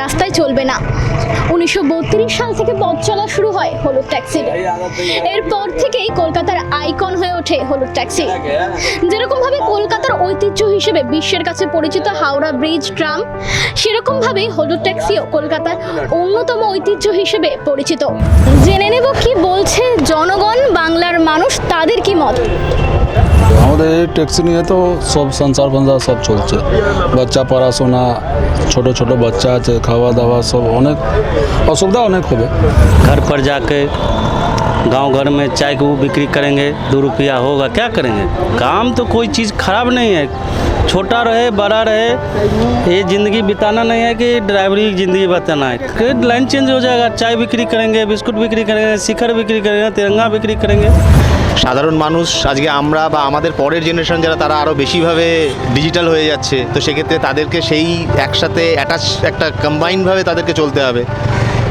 রাস্তায় চলবে না। উনিশশো বত্রিশ সাল থেকে পথ চলা শুরু হয় হলুদ ট্যাক্সির। এরপর থেকেই কলকাতার আইকন হয়ে ওঠে হলুদ ট্যাক্সি। যেরকমভাবে কলকাতার ঐতিহ্য হিসেবে বিশ্বের কাছে পরিচিত হাওড়া ব্রিজ ট্রাম সেরকমভাবেই হলুদ ট্যাক্সিও কলকাতার অন্যতম ঐতিহ্য হিসেবে পরিচিত। জেনে নেব কি বলছে জনগণ, বাংলার মানুষ, তাদের কি মত? আমাদের এই ট্যাক্সি নিয়ে তো সব সংসার ফংসার সব চলছে বাচ্চা পড়াশোনা ছোট ছোট বাচ্চা আছে খাওয়া দাওয়া সব অনেক অসুবিধা অনেক হবে घर पर जाके गांव घर में चाय को बिक्री करेंगे दो रुपया होगा क्या करेंगे काम तो कोई चीज़ खराब नहीं है छोटा रहे बड़ा रहे ये ज़िंदगी बिताना नहीं है कि ड्राइवरी की ज़िंदगी बताना है कि लाइन चेंज हो जाएगा चाय बिक्री करेंगे बिस्कुट बिक्री करेंगे शिखर बिक्री करेंगे तिरंगा बिक्री करेंगे সাধারণ মানুষ আজকে আমরা বা আমাদের পরের জেনারেশন যারা তারা আরও বেশিভাবে ডিজিটাল হয়ে যাচ্ছে তো সেক্ষেত্রে তাদেরকে সেই একসাথে অ্যাটাচ একটা কম্বাইনভাবে তাদেরকে চলতে হবে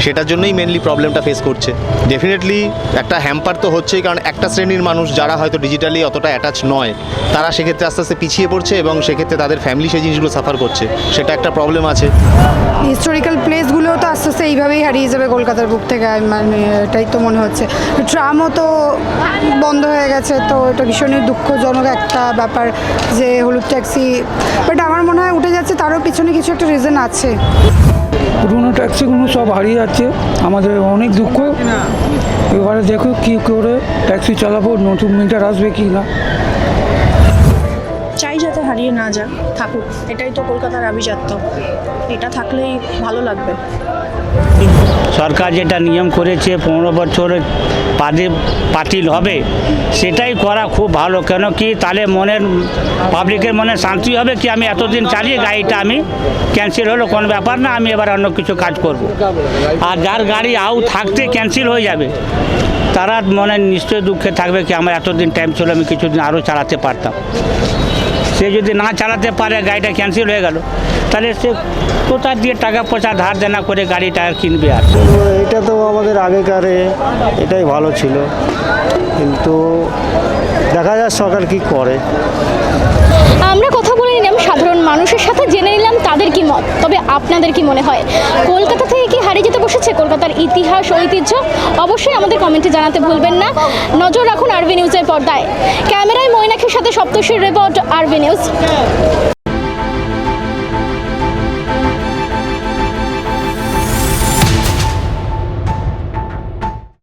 সেটার জন্যই মেনলি প্রবলেমটা ফেস করছে। ডেফিনেটলি একটা হ্যাম্পার তো হচ্ছেই, কারণ একটা শ্রেণির মানুষ যারা হয়তো ডিজিটালি অতটা অ্যাটাচ নয়, তারা সেক্ষেত্রে আস্তে আস্তে পিছিয়ে পড়ছে এবং সেক্ষেত্রে তাদের ফ্যামিলি সেই জিনিসগুলো সাফার করছে। সেটা একটা প্রবলেম আছে। হিস্টোরিক্যাল প্লেসগুলো তো আস্তে আস্তে এইভাবেই হারিয়ে যাবে কলকাতার বুক থেকে মানে এটাই তো মনে হচ্ছে। ট্রামও তো বন্ধ হয়ে গেছে, তো এটা ভীষণই দুঃখজনক একটা ব্যাপার যে হলুদ ট্যাক্সি বাট আমার মনে হয় উঠে যাচ্ছে তারও পিছনে কিছু একটা রিজন আছে। পুরনো ট্যাক্সিগুলো সব হারিয়ে যাচ্ছে। আমাদের অনেক দুঃখ। এবারে দেখো কী করে ট্যাক্সি চালাবো, নতুন মিটার আসবে কি না? চাই যাতে হারিয়ে না যাক, থাকুক। এটাই তো কলকাতার আভিজাত্য। এটা থাকলেই ভালো লাগবে। সরকার যেটা নিয়ম করেছে, পনেরো বছর বাদে পাতিল হবে, সেটাই করা খুব ভালো। কেন কি তাহলে মনের পাবলিকের মনে শান্তি হবে কি আমি এতদিন চালিয়ে গাড়িটা আমি ক্যান্সেল হলো, কোনো ব্যাপার না, আমি এবার অন্য কিছু কাজ করব। আর যার গাড়ি আউ থাকতে ক্যান্সেল হয়ে যাবে। তারা মনে নিশ্চয়ই দুঃখে থাকবে কি আমার এতদিন টাইম ছিল আমি কিছুদিন আরও চালাতে পারতাম। সে যদি না চালাতে পারে গাড়িটা ক্যান্সেল হয়ে গেল তাহলে সে কোথা দিয়ে টাকা পয়সা ধার দেনা করে গাড়িটা আর কিনবে আর? তো এটা তো আমাদের আগেকারে এটাই ভালো ছিল। কিন্তু দেখা যাক সরকার কি করে। আমরা কথা বলে নিলাম সাধারণ মানুষের সাথে জেনে নিলাম তাদের কি মত। তবে আপনাদের কি মনে হয় কলকাতা থেকে কি হারিয়ে ইতিহাস, ঐতিহ্য অবশ্যই আমাদের কমেন্টে জানাতে ভুলবেন না। নজর রাখুন আরবি নিউজের পর্দায়। ক্যামেরায় মৈনাকের সাথে সপ্তশীর রিপোর্ট, আরবি নিউজ।